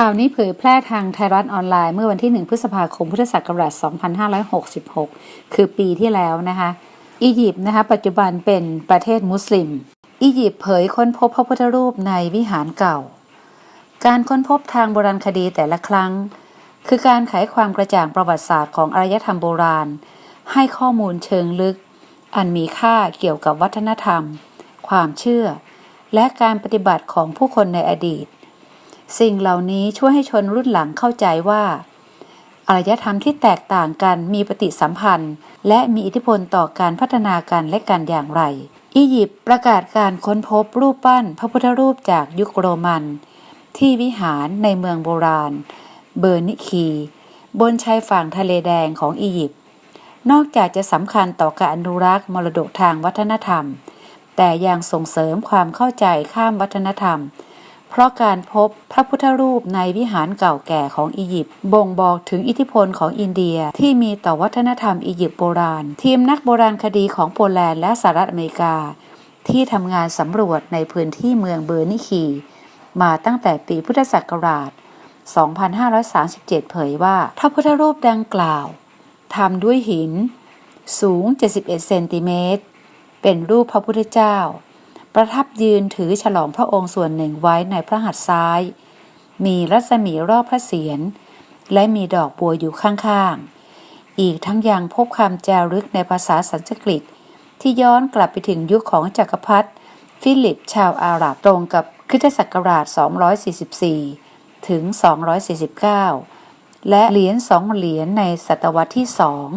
ข่าวนี้เผยแพร่ทางไทยรัฐออนไลน์เมื่อวันที่ 1 พฤษภาคม พุทธศักราช 2566 คือปีที่แล้วนะคะ อียิปต์นะคะ ปัจจุบันเป็นประเทศมุสลิม อียิปต์เผยค้นพบพระพุทธรูปในวิหารเก่า การค้นพบทางโบราณคดีแต่ละครั้ง คือการไขความกระจ่างประวัติศาสตร์ของอารยธรรมโบราณ ให้ข้อมูลเชิงลึก อันมีค่าเกี่ยวกับวัฒนธรรม ความเชื่อ และการปฏิบัติของผู้คนในอดีต สิ่งเหล่านี้ช่วยให้ชนรุ่นหลังเข้าใจว่า อารยธรรมที่แตกต่างกันมีปฏิสัมพันธ์ และมีอิทธิพลต่อการพัฒนากันและกันอย่างไร อียิปต์ประกาศการค้นพบรูปปั้นพระพุทธรูปจากยุคโรมัน ที่วิหารในเมืองโบราณ เบอร์นิคี บนชายฝั่งทะเลแดงของอียิปต์นอกจากจะสำคัญต่อการอนุรักษ์มรดกทางวัฒนธรรม แต่ยังส่งเสริมความเข้าใจข้ามวัฒนธรรม เพราะการพบพระพุทธรูปในวิหารเก่าแก่ของอียิปต์บ่งบอกถึงอิทธิพลของอินเดียที่มีต่อวัฒนธรรมอียิปต์โบราณ ทีมนักโบราณคดีของโปแลนด์และสหรัฐอเมริกา ที่ทำงานสำรวจในพื้นที่เมืองเบอร์นิคี มาตั้งแต่ปีพุทธศักราช 2537 เผยว่าพระพุทธรูปดังกล่าวทำด้วยหิน สูง 71 เซนติเมตร เป็นรูปพระพุทธเจ้า ประทับยืนถือฉลองพระองค์ส่วนหนึ่งไว้ในพระหัตถ์ซ้าย มีรัศมีรอบพระเศียรและมีดอกบัวอยู่ข้างๆ อีกทั้งยังพบคำจารึกในภาษาสันสกฤต ที่ย้อนกลับไปถึงยุคของจักรพรรดิฟิลิปชาวอาหรับตรงกับคริสตศักราช 244 ถึง 249 และเหรียญสองเหรียญในศตวรรษที่สอง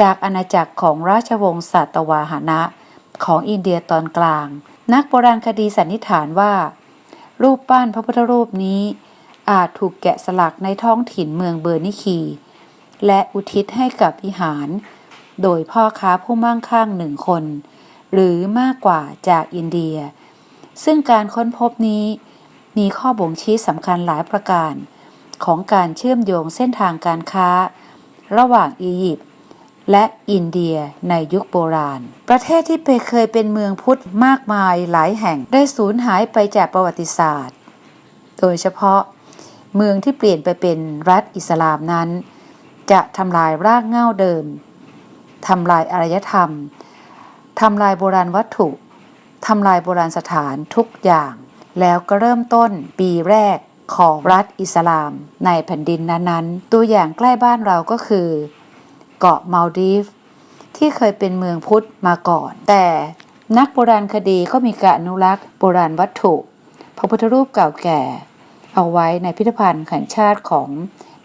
จากอาณาจักรของราชวงศ์สัตวาหนะ ของอินเดียตอนกลาง นักโบราณคดีสันนิษฐานว่า รูปปั้นพระพุทธรูปนี้ อาจถูกแกะสลักในท้องถิ่นเมืองเบอร์นิคี และอุทิศให้กับวิหาร โดยพ่อค้าผู้มั่งคั่งหนึ่งคน หรือมากกว่าจากอินเดีย ซึ่งการค้นพบนี้มีข้อบ่งชี้สำคัญหลายประการ ของการเชื่อมโยงเส้นทางการค้า ระหว่างอียิปต์ และอินเดียในยุคโบราณ ประเทศที่เคยเป็นเมืองพุทธมากมายหลายแห่งได้สูญหายไปจากประวัติศาสตร์ โดยเฉพาะ เมืองที่เปลี่ยนไปเป็นรัฐอิสลามนั้น จะทำลายรากเหง้าเดิมทำลายอารยธรรมทำลายโบราณวัตถุทำลายโบราณสถานทุกอย่าง แล้วก็เริ่มต้นปีแรกของรัฐอิสลามในแผ่นดินนั้นๆ ตัวอย่างใกล้บ้านเราก็คือ เกาะมาลดีฟ ที่เคยเป็นเมืองพุทธมาก่อน แต่นักโบราณคดีก็มีการอนุรักษ์โบราณวัตถุ พระพุทธรูปเก่าแก่ เอาไว้ในพิพิธภัณฑ์แห่งชาติของ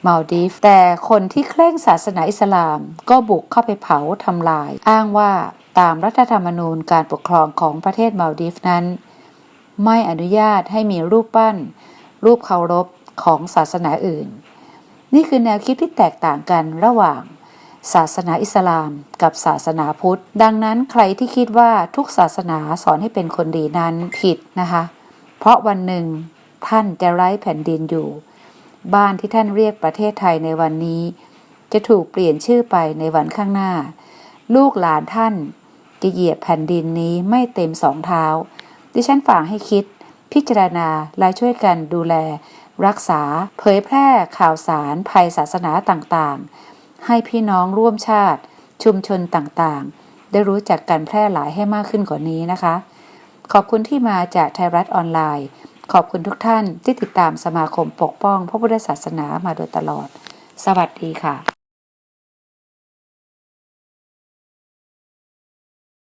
มาลดีฟ แต่คนที่เคร่งศาสนาอิสลาม ก็บุกเข้าไปเผาทำลาย อ้างว่าตามรัฐธรรมนูญการปกครองของประเทศมาลดีฟนั้น ไม่อนุญาตให้มีรูปปั้น รูปเคารพของศาสนาอื่น นี่คือแนวคิดที่แตกต่างกันระหว่าง ศาสนาอิสลามกับศาสนาพุทธ ดังนั้นใครที่คิดว่าทุกศาสนาสอนให้เป็นคนดีนั้นผิดนะคะ เพราะวันหนึ่งท่านจะไร้แผ่นดินอยู่ บ้านที่ท่านเรียกประเทศไทยในวันนี้ จะถูกเปลี่ยนชื่อไปในวันข้างหน้า ลูกหลานท่านจะเหยียบแผ่นดินนี้ไม่เต็มสองเท้า ดิฉันฝากให้คิด พิจารณาและช่วยกันดูแล รักษา เผยแพร่ข่าวสารภัยศาสนาต่างๆ ให้พี่น้องร่วมชาติ ชุมชนต่างๆ ได้รู้จักการแพร่หลายให้มากขึ้นกว่านี้นะคะ ขอบคุณที่มาจากไทยรัฐออนไลน์ ขอบคุณทุกท่านที่ติดตามสมาคมปกป้องพระพุทธศาสนามาโดยตลอด สวัสดีค่ะ